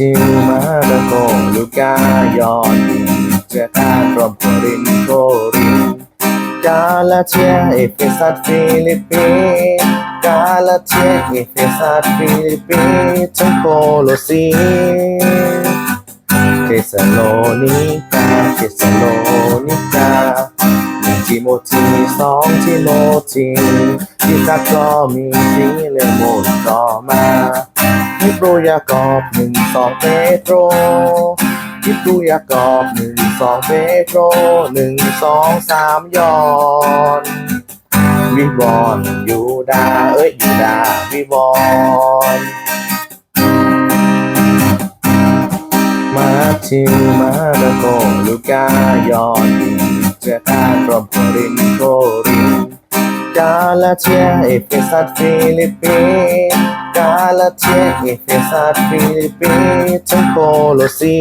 ชิวมาดาโกลูกายอนเจตากรอมโครินโครินกาลาเทียเอเฟซัสฟิลิปปินกาลาเทียเอเฟซัสฟิลิปปินทั้งโคโลซีเทสโลนิกาเทสโลนิกาหนึ่งทิโมธีสองทิโมธีที่ซักก็มีสีเลโมนต่อมา ฮิบรูยากอบหนึ่งสองเปโตรฮิบรูยากอบหนึ่งสองเปโตรหนึ่งสองสามยอนวิวรณ์ยูดาเอ้ยยูดาวิวรณ์มาทิวมาดาโกลูกายอนเจตารอมโครินโครินกาลาเทียเอเฟซัสฟิลิปปินส์ กาลาเทียเอเฟซัสฟิลิปิทั้งโคโลซี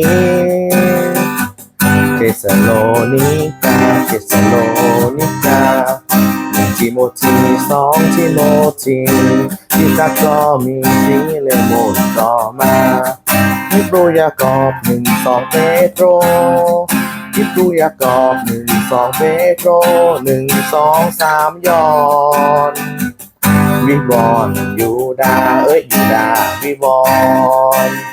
เทสโลนิกาเทสโลนิกาหนึ่งทิโมธีสองทิโมธีที่ซักก็มีสีเลโมนต่อมาฮิบรูยากอบหนึ่งสองเปโตรฮิบรูยากอบหนึ่งสองเปโตรหนึ่งสองสามยอนวิวรณ์ยู ดาเอ้ยยูดาวิวรณ์